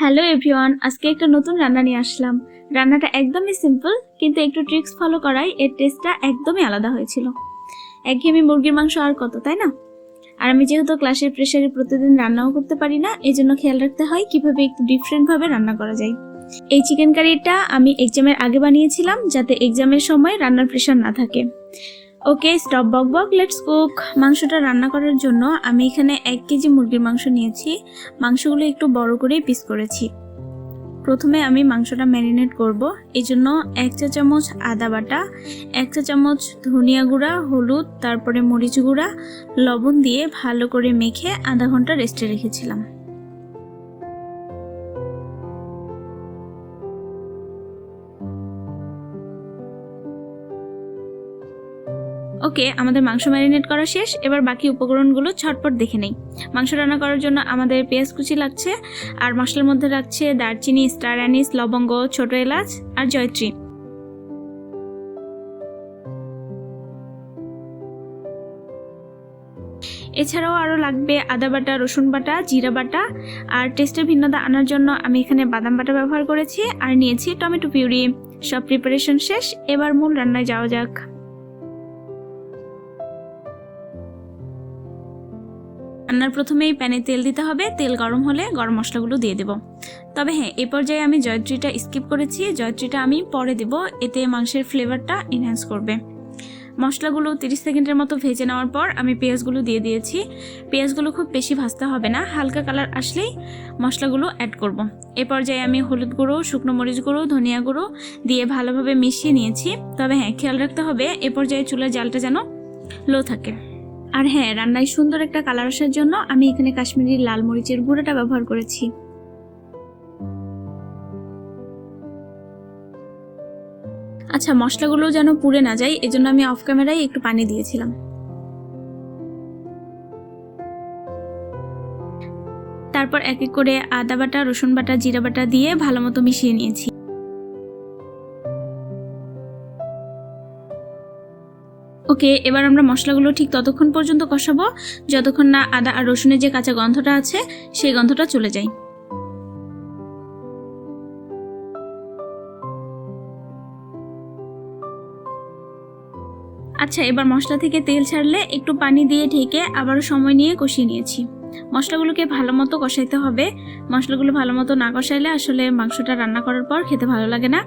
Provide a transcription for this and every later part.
Hello everyone, আজকে একটা নতুন রান্না নিয়ে আসলাম। রান্নাটা একদমই সিম্পল, কিন্তু একটু ট্রিক্স ফলো করায় এর টেস্টটা একদমই আলাদা হয়েছিল। একঘেয়েমি মুরগির মাংস আর কত, তাই না? আর আমি যেহেতু ক্লাসের প্রেশারে প্রতিদিন রান্নাও করতে পারি না এই জন্য খেয়াল রাখতে হয় কীভাবে একটু ডিফারেন্টভাবে রান্না করা যায়। এই চিকেন কারিটা আমি এক্সামের আগে বানিয়েছিলাম, যাতে এক্সামের সময় রান্নার প্রেশার না থাকে। ওকে স্টপ বক বক লেটস কুক মাংসটা রান্না করার জন্য আমি এখানে এক কেজি মুরগির মাংস নিয়েছি। মাংসগুলো একটু বড় করেই পিস করেছি। প্রথমে আমি মাংসটা ম্যারিনেট করব। এই জন্য এক চা চামচ আদা বাটা, এক চা চামচ ধনিয়া গুঁড়া, হলুদ, তারপরে মরিচ গুঁড়া, লবণ দিয়ে ভালো করে মেখে আধা ঘণ্টা রেস্টে রেখেছিলাম। ওকে আমাদের মাংস ম্যারিনেট করা শেষ, এবার বাকি উপকরণগুলো ছটপট দেখে নেই। মাংস রান্না করার জন্য আমাদের পেঁয়াজ কুচি লাগছে, আর মশলার মধ্যে লাগছে দারচিনি, স্টার অ্যানিস, লবঙ্গ, ছোট এলাচ আর জয়ত্রী। এছাড়াও আরও লাগবে আদা বাটা, রসুন বাটা, জিরা বাটা, আর টেস্টের ভিন্নতা আনার জন্য আমি এখানে বাদাম বাটা ব্যবহার করেছি, আর নিয়েছি টমেটো পিউরি। সব প্রিপারেশন শেষ, এবার মূল রান্নায় যাওয়া যাক। রান্নার প্রথমেই প্যানে তেল দিতে হবে। তেল গরম হলে গরম মশলাগুলো দিয়ে দেব। তবে হ্যাঁ এই পর্যায়ে আমি জয়ত্রীটা স্কিপ করেছি। জয়ত্রীটা আমি পরে দেব। এতে মাংসের ফ্লেভারটা এনহ্যান্স করবে। মশলাগুলো তিরিশ সেকেন্ডের মতো ভেজে নেওয়ার পর আমি পেঁয়াজগুলো দিয়ে দিয়েছি। পেঁয়াজগুলো খুব বেশি ভাজতে হবে না, হালকা কালার আসলেই মশলাগুলো অ্যাড করব। এ পর্যায়ে আমি হলুদ গুঁড়ো, শুকনো মরিচ গুঁড়ো, ধনিয়া গুঁড়ো দিয়ে ভালোভাবে মিশিয়ে নিয়েছি। তবে হ্যাঁ খেয়াল রাখতে হবে, এ পর্যায়ে চুলার জালটা যেন লো থাকে। আর হ্যাঁ রান্নায় সুন্দর একটা কালার আসার জন্য আমি এখানে কাশ্মীরি লাল মরিচের গুঁড়োটা ব্যবহার করেছি। আচ্ছা মশলাগুলো যেন পুড়ে না যায়, এজন্য আমি অফ ক্যামেরায় একটু পানি দিয়েছিলাম। তারপর এক এক করে আদা বাটা, রসুন বাটা, জিরা বাটা দিয়ে ভালো মতো মিশিয়ে নিয়েছি। ওকে, এবার আমরা মশলাগুলো ঠিক ততক্ষণ পর্যন্ত কষাবো। যতক্ষণ না আদা আর রসুনের যে কাঁচা গন্ধটা আছে, সেই গন্ধটা চলে যায়। আচ্ছা এবার মশলা থেকে তেল ছাড়লে একটু পানি দিয়ে ঢেকে আবারও সময় নিয়ে কষিয়ে নিয়েছি। মশলাগুলোকে ভালো মতো কষাইতে হবে। মশলাগুলো ভালো মতো না কষাইলে আসলে মাংসটা রান্না করার পর খেতে ভালো লাগে না।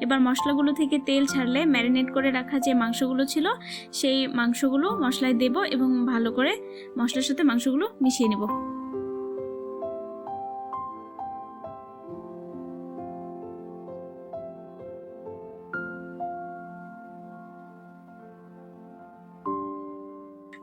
এবার মশলাগুলো থেকে তেল ছাড়লে ম্যারিনেট করে রাখা যে মাংসগুলো ছিল, সেই মাংসগুলো মশলায় দেব এবং ভালো করে মশলার সাথে মাংসগুলো মিশিয়ে নেব।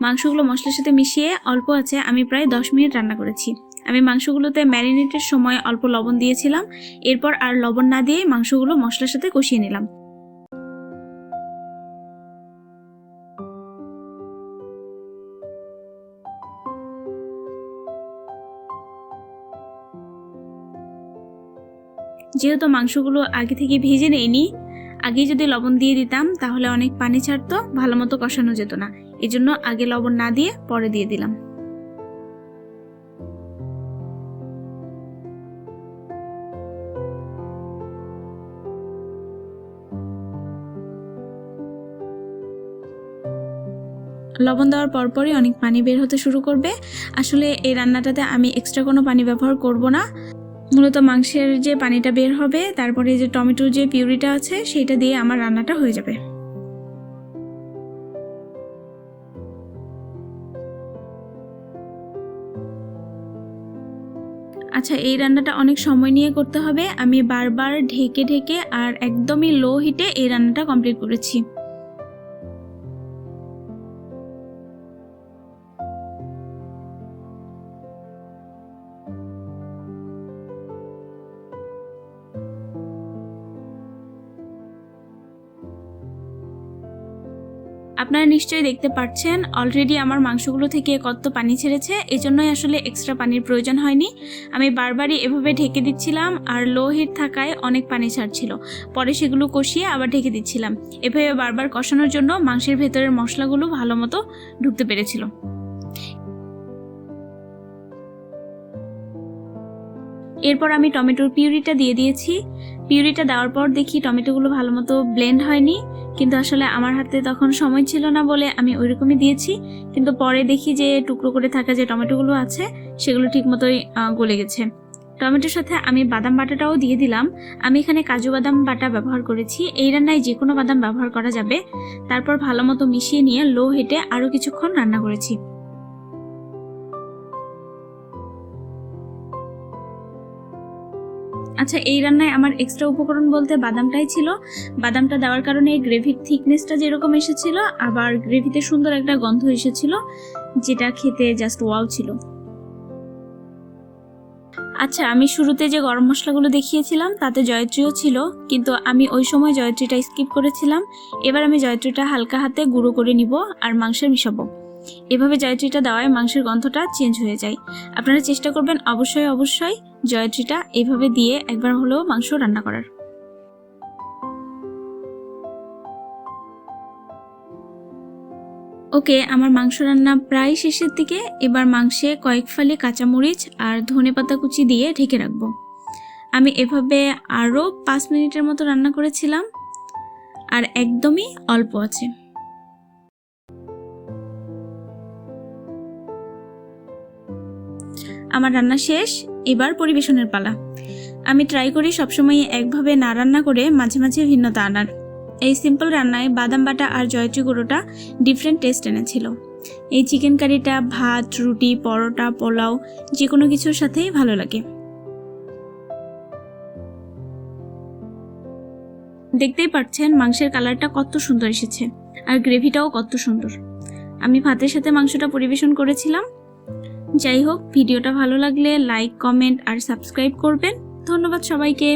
মাংসগুলো মশলার সাথে মিশিয়ে অল্প আছে, আমি প্রায় দশ মিনিট রান্না করেছি। আমি মাংসগুলোতে ম্যারিনেটের সময় অল্প লবণ দিয়েছিলাম, এরপর আর লবণ না দিয়ে মাংসগুলো মশলার সাথে কষিয়ে নিলাম। যেহেতু মাংসগুলো আগে থেকে ভেজে নেইনি আগে যদি লবণ দিয়ে দিতাম, তাহলে অনেক পানি ছাড়তো, ভালো মতো কষানো যেত না। এজন্য আগে লবণ না দিয়ে পরে দিয়ে দিলাম। লবণ দেওয়ার পরপরই অনেক পানি বের হতে শুরু করবে। আসলে এই রান্নাটাতে আমি এক্সট্রা কোনো পানি ব্যবহার করব না। মূলত মাংসের যে পানিটা বের হবে, তারপরে যে টমেটোর যে পিউরিটা আছে সেইটা দিয়ে আমার রান্নাটা হয়ে যাবে। আচ্ছা এই রান্নাটা অনেক সময় নিয়ে করতে হবে। আমি বারবার ঢেকে ঢেকে আর একদমই লো হিটে এই রান্নাটা কমপ্লিট করেছি। আপনারা নিশ্চয়ই দেখতে পাচ্ছেন অলরেডি আমার মাংসগুলো থেকে কত পানি ছেড়েছে, এজন্যই আসলে এক্সট্রা পানির প্রয়োজন হয়নি। আমি বারবারই এভাবে ঢেকে দিচ্ছিলাম, আর লো হিট থাকায় অনেক পানি ছাড়ছিল। পরে সেগুলো কষিয়ে আবার ঢেকে দিচ্ছিলাম। এভাবে বারবার কষানোর জন্য মাংসের ভেতরের মশলাগুলো ভালো মতো ঢুকতে পেরেছিল। এরপর আমি টমেটোর পিউরিটা দিয়ে দিয়েছি। পিউরিটা দেওয়ার পর দেখি টমেটোগুলো ভালো মতো ব্লেন্ড হয়নি। কিন্তু আসলে আমার হাতে তখন সময় ছিল না বলে আমি ওইরকমই দিয়েছি। কিন্তু পরে দেখি যে টুকরো করে থাকা যে টমেটোগুলো আছে, সেগুলো ঠিক মতোই গলে গেছে। টমেটোর সাথে আমি বাদাম বাটাটাও দিয়ে দিলাম। আমি এখানে কাজু বাদাম বাটা ব্যবহার করেছি। এই রান্নায় যে কোনো বাদাম ব্যবহার করা যাবে। তারপর ভালো মতো মিশিয়ে নিয়ে লো হিটে আরও কিছুক্ষণ রান্না করেছি। আচ্ছা এই রান্নায় আমার এক্সট্রা উপকরণ বলতে বাদামটাই ছিল। বাদামটা দেওয়ার কারণে গ্রেভির থিকনেসটা যেরকম এসেছিল, আবার গ্রেভিতে সুন্দর একটা গন্ধ এসেছিল, যেটা খেতে জাস্ট ওয়াও ছিল। আচ্ছা আমি শুরুতে যে গরম মশলাগুলো দেখিয়েছিলাম, তাতে জয়ত্রীও ছিল, কিন্তু আমি ওই সময় জয়ত্রীটা স্কিপ করেছিলাম। এবার আমি জয়ত্রীটা হালকা হাতে গুঁড়ো করে নিব, আর মাংসে মিশাবো। এভাবে জয়ত্রীটা দেওয়ায় মাংসের গন্ধটা চেঞ্জ হয়ে যায়। আপনারা চেষ্টা করবেন অবশ্যই অবশ্যই জয়ত্রীটা এভাবে দিয়ে একবার হলেও মাংস রান্না করার। ওকে, আমার মাংস রান্না প্রায় শেষের দিকে। এবার মাংসে কয়েক ফালি কাঁচামরিচ আর ধনে পাতা কুচি দিয়ে ঢেকে রাখব। আমি এভাবে আরও পাঁচ মিনিটের মতো রান্না করেছিলাম। আর একদমই অল্প আছে। আমার রান্না শেষ, এবার পরিবেশনের পালা। আমি ট্রাই করি সবসময় একভাবে না রান্না করে মাঝে মাঝে ভিন্নতা আনার। এই সিম্পল রান্নায় বাদাম বাটা আর জয়ত্রী গুঁড়োটা ডিফারেন্ট টেস্ট এনেছিল। এই চিকেন কারিটা ভাত, রুটি, পরোটা, পোলাও যে কোনো কিছুর সাথেই ভালো লাগে। দেখতেই পাচ্ছেন মাংসের কালারটা কত সুন্দর এসেছে, আর গ্রেভিটাও কত সুন্দর। আমি ভাতের সাথে মাংসটা পরিবেশন করেছিলাম যাই হোক ভিডিওটা ভালো লাগলে লাইক কমেন্ট আর সাবস্ক্রাইব করবেন। ধন্যবাদ সবাইকে।